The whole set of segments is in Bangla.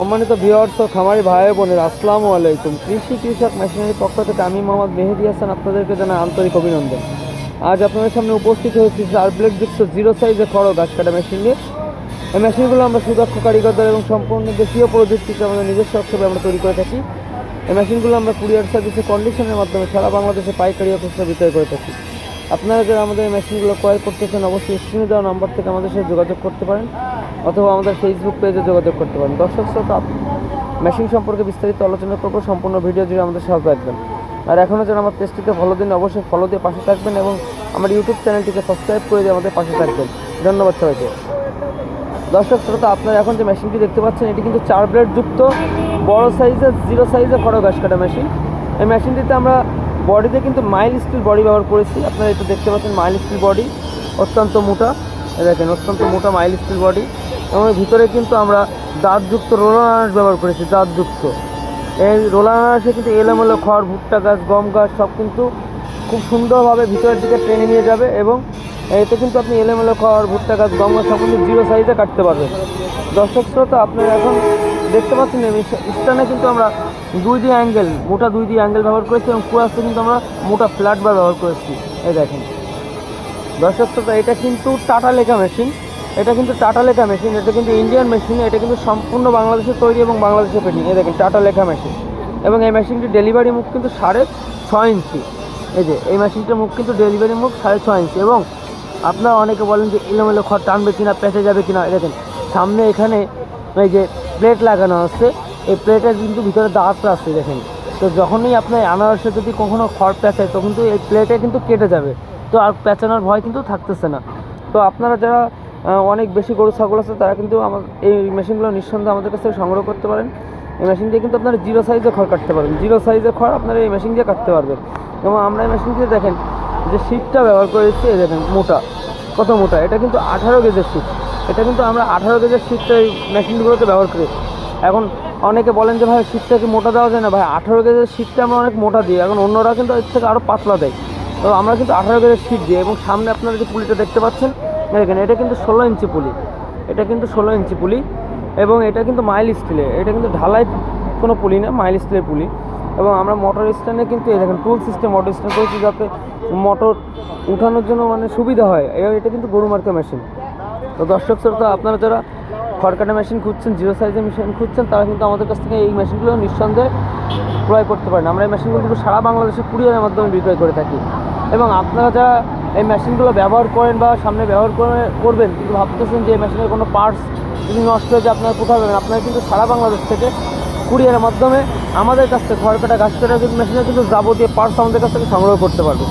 সম্মানিত ভিওয়ার্স ও খামারি ভাই বোনের, আসসালামু আলাইকুম। কৃষি কৃষক মেশিনারি পক্ষ থেকে আমি মোহাম্মদ মেহেদি হাসান আপনাদেরকে জানাই আন্তরিক অভিনন্দন। আজ আপনাদের সামনে উপস্থিত হয়েছি চার যুক্ত জিরো সাইজের খড় গাছ কাটা মেশিন নিয়ে। এই মেশিনগুলো আমরা সুদক্ষ কারিগরদের এবং সম্পূর্ণ দেশীয় প্রযুক্তিতে আমাদের নিজস্ব অক্ষরে আমরা তৈরি করে থাকি। এই মেশিনগুলো আমরা কুরিয়ার সার্ভিসে কন্ডিশনের মাধ্যমে সারা বাংলাদেশে পাইকারি অফিসে বিক্রয় করে থাকি। আপনারা যারা আমাদের মেশিনগুলো ক্রয় করতে চান অবশ্যই স্ক্রিনে দেওয়া নাম্বার থেকে আমাদের সাথে যোগাযোগ করতে পারেন অথবা আমাদের ফেসবুক পেজে যোগাযোগ করতে পারেন। দর্শক শ্রোতা মেশিন সম্পর্কে বিস্তারিত আলোচনা করব, সম্পূর্ণ ভিডিও জুড়ে আমাদের সাথে রাখবেন আর এখনও যেন আমার পেজটিকে ফলো দিন অবশ্যই ফলো দিয়ে পাশে থাকবেন এবং আমার ইউটিউব চ্যানেলটিকে সাবস্ক্রাইব করে দিয়ে আমাদের পাশে থাকবেন। ধন্যবাদ সবাইকে। দর্শক শ্রোতা, আপনারা এখন যে মেশিনটি দেখতে পাচ্ছেন, এটি কিন্তু চার ব্লেড যুক্ত, বড় সাইজের জিরো সাইজের খড় ঘাস কাটা মেশিন এই মেশিনটিতে আমরা বডিতে কিন্তু মাইল স্টিল বডি ব্যবহার করেছি। আপনারা একটু দেখতে পাচ্ছেন মাইল স্টিল বডি অত্যন্ত মোটা। দেখেন, অত্যন্ত মোটা মাইল স্টিল বডি এবং ভিতরে কিন্তু আমরা দাঁতযুক্ত রোলার আনাস ব্যবহার করেছি, দাঁতযুক্ত। এই রোলার আনাসে কিন্তু এলোমেলো খড়, ভুট্টা গাছ, গম গাছ, সব কিন্তু খুব সুন্দরভাবে ভিতরের দিকে টেনে নিয়ে যাবে এবং এতে কিন্তু আপনি এলোমেলো খড়, ভুট্টা গাছ, গম গাছ সব কিন্তু জিরো সাইজে কাটতে পারবেন। দর্শক শ্রোতা, আপনারা এখন দেখতে পাচ্ছেন স্টানে কিন্তু আমরা দুই দিয়ে অ্যাঙ্গেল মোটা দুই দিয়ে অ্যাঙ্গেল ব্যবহার করেছি এবং কুয়াশে কিন্তু আমরা মোটা ফ্ল্যাট বার ব্যবহার করেছি। এই দেখেন। দর্শক শ্রোতা, এটা কিন্তু টাটা লেখা মেশিন এটা কিন্তু টাটা লেখা মেশিন এটা কিন্তু ইন্ডিয়ান মেশিন এটা কিন্তু সম্পূর্ণ বাংলাদেশে তৈরি এবং বাংলাদেশে পেটিং। এই দেখেন টাটা লেখা মেশিন এবং এই মেশিনটির ডেলিভারি মুখ কিন্তু সাড়ে ছয় ইঞ্চি। এই যে, এই মেশিনটার মুখ কিন্তু ডেলিভারি মুখ সাড়ে ছয় ইঞ্চি। এবং আপনারা অনেকে বলেন যে এলোমেলো খড় টানবে কিনা, পেঁচে যাবে কিনা। দেখেন, সামনে এখানে এই যে প্লেট লাগানো আছে। এই প্লেটের কিন্তু ভিতরে দাঁত আছে দেখেন। তো যখনই আপনার আনারসে যদি কখনো খড় পেঁচায়, তখন কিন্তু এই প্লেটে কিন্তু কেটে যাবে। তো আর পেঁচানোর ভয় কিন্তু থাকতেছে না। তো আপনারা যারা অনেক বেশি গরু, ছাগল আছে, তারা কিন্তু আমার, এই মেশিনগুলো নিঃসন্দেহে আমাদের কাছ থেকে সংগ্রহ করতে পারেন। এই মেশিন দিয়ে কিন্তু আপনারা জিরো সাইজে খড় কাটতে পারবেন। জিরো সাইজে খড় আপনারা এই মেশিন দিয়ে কাটতে পারবেন। এবং আমরা এই মেশিন দিয়ে দেখেন, যে শীতটা ব্যবহার করেছি, এই দেখেন, মোটা। কত মোটা? এটা কিন্তু আঠারো গেজের শীত এটা কিন্তু আমরা আঠারো গেজের শীতটা এই মেশিনগুলোতে ব্যবহার করি। এখন অনেকে বলেন যে ভাই, শীতটা কি মোটা দেওয়া যায় না? ভাই, আঠারো গেজের শীতটা আমরা অনেক মোটা দিই, এখন অন্যরা কিন্তু এর থেকে আরও পাতলা দেয়। তো আমরা কিন্তু আঠারো গেজের শীত দিই এবং সামনে আপনারা যে পুলিটা দেখতে পাচ্ছেন, দেখেন, এটা কিন্তু ষোলো ইঞ্চি পুলি। এটা কিন্তু ষোলো ইঞ্চি পুলি এবং এটা কিন্তু মাইল স্টিলে এটা কিন্তু ঢালাই কোনো পুলি না, মাইল স্টিলের পুলি। এবং আমরা মোটর স্ট্যান্ডে কিন্তু দেখেন, টুল সিস্টেম, মোটর স্ট্যান্ড করেছি যাতে মোটর উঠানোর জন্য মানে সুবিধা হয়। এটা কিন্তু গরু মার্কা মেশিন। তো দর্শক, শ্রোতা, আপনারা যারা খড়কাটা মেশিন খুঁজছেন জিরো সাইজের মেশিন খুঁজছেন, তারা কিন্তু আমাদের কাছ থেকে এই মেশিনগুলো নিঃসন্দেহে ক্রয় করতে পারেন। আমরা এই মেশিনগুলো কিন্তু সারা বাংলাদেশে কুরিয়ারের মাধ্যমে বিক্রয় করে থাকি। এবং আপনারা যারা এই মেশিনগুলো ব্যবহার করেন বা সামনে ব্যবহার করে, করবেন, কিন্তু ভাবতেছেন যে এই মেশিনের কোনো পার্টস যদি নষ্ট হয়ে যায়, আপনারা কোথাও পাবেন? আপনারা কিন্তু সারা বাংলাদেশ থেকে কুরিয়ারের মাধ্যমে আমাদের কাছ থেকে খড় কাটা গাছ কাটা মেশিনের কিন্তু যাবতীয় পার্টস আমাদের কাছ থেকে সংগ্রহ করতে পারবে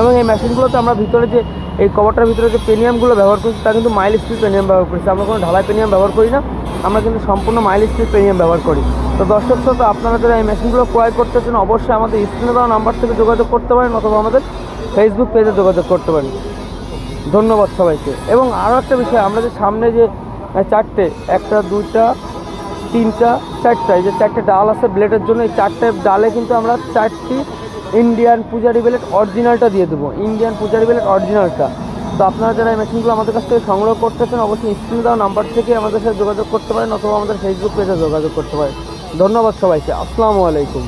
এবং এই মেশিনগুলোতে আমরা ভিতরে যে এই কভারটার ভিতরে যে পেনিয়ামগুলো ব্যবহার করছি, তা কিন্তু মাইল স্পিড পেনিয়াম ব্যবহার করছি। আমরা কোনো ঢালাই পেনিয়াম ব্যবহার করি না, আমরা কিন্তু সম্পূর্ণ মাইল স্পিড পেনিয়াম ব্যবহার করি। তো দর্শক শ্রোতা, আপনারা যারা এই মেশিনগুলো ক্রয় করতে করতেছেন অবশ্যই আমাদের স্ক্রিনে দেওয়া নাম্বার থেকে যোগাযোগ করতে পারেন অথবা আমাদের ফেসবুক পেজে যোগাযোগ করতে পারেন। ধন্যবাদ সবাইকে। এবং আরও একটা বিষয়, আমরা যে সামনে যে চারটে, একটা, দুইটা, তিনটা, চারটা, এই যে চারটে ডাল আছে ব্লেডের জন্য, এই চারটে ডালে কিন্তু আমরা চারটি ইন্ডিয়ান পূজারি বেলেট অরিজিনালটা দিয়ে দেবো। ইন্ডিয়ান পূজারি বেলেট অরিজিনালটা তো আপনারা যারা এই মেশিনগুলো আমাদের কাছ থেকে সংগ্রহ করতেছেন, অবশ্যই স্ক্রিনে দেওয়া নাম্বার থেকে আমাদের সাথে যোগাযোগ করতে পারেন অথবা আমাদের ফেসবুক পেজে যোগাযোগ করতে পারেন। ধন্যবাদ সবাইকে। আসসালামু আলাইকুম।